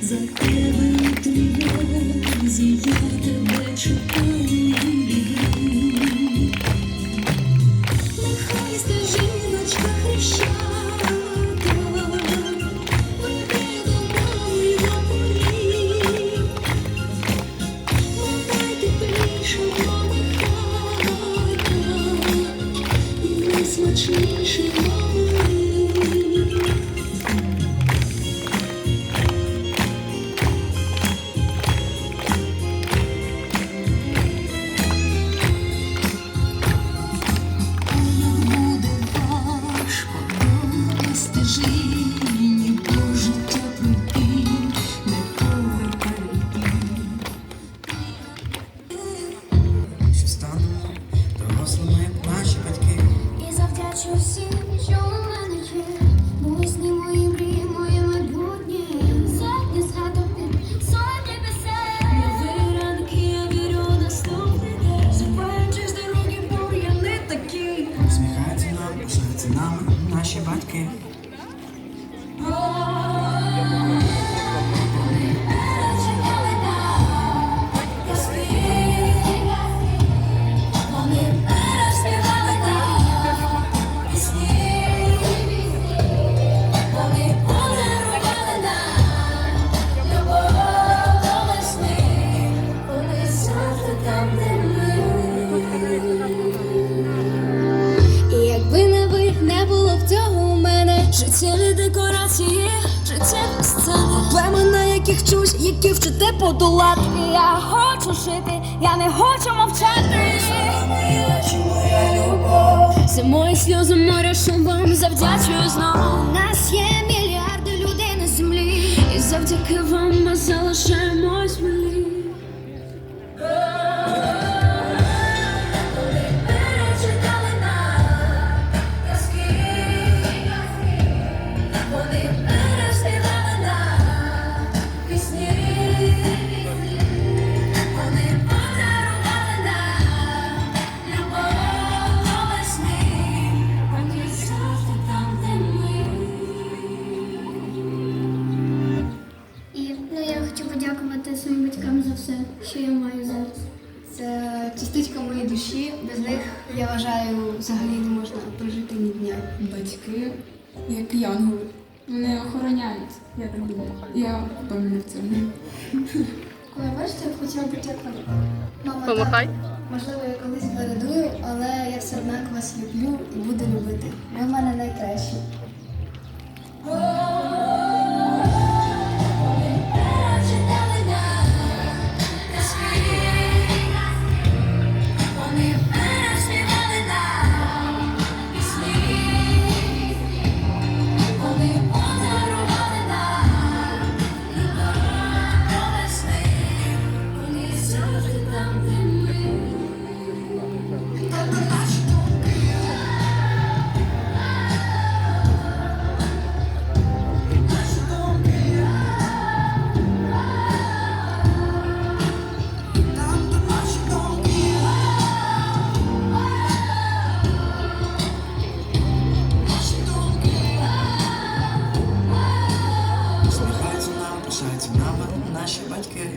За тебе тривозі я тебе чекаю Нехай стежиночка хрещата Веде до мами на полі Мотай тепліше, мами Завдячу що у мене є. Мої сні, моє майбутнє. Сотні згадок сотні пісень. Нові ранки, я вірю у наступний день. Нам, наші батьки. Життєві декорації, життєві сцени. Проблеми, на яких вчусь, які вчите подолати. Я хочу жити, я не хочу мовчати. Це мої сльози моря, що вам завдячую знову. У нас є мільярди людей на землі. І завдяки вам ми залишаємось милі все, що я маю зараз. Це частичка моєї душі. Без них я вважаю, взагалі не можна прожити ні дня. Батьки, як янголи, вони охороняють, я так думаю. Я впевнена в цьому. Коли бачите, я б хотіла бути як вони. Мама, Помахай. так, можливо, я колись передую, але я все одно вас люблю і буду любити. Ви в мене найкращі. Нам, нами наші батьки.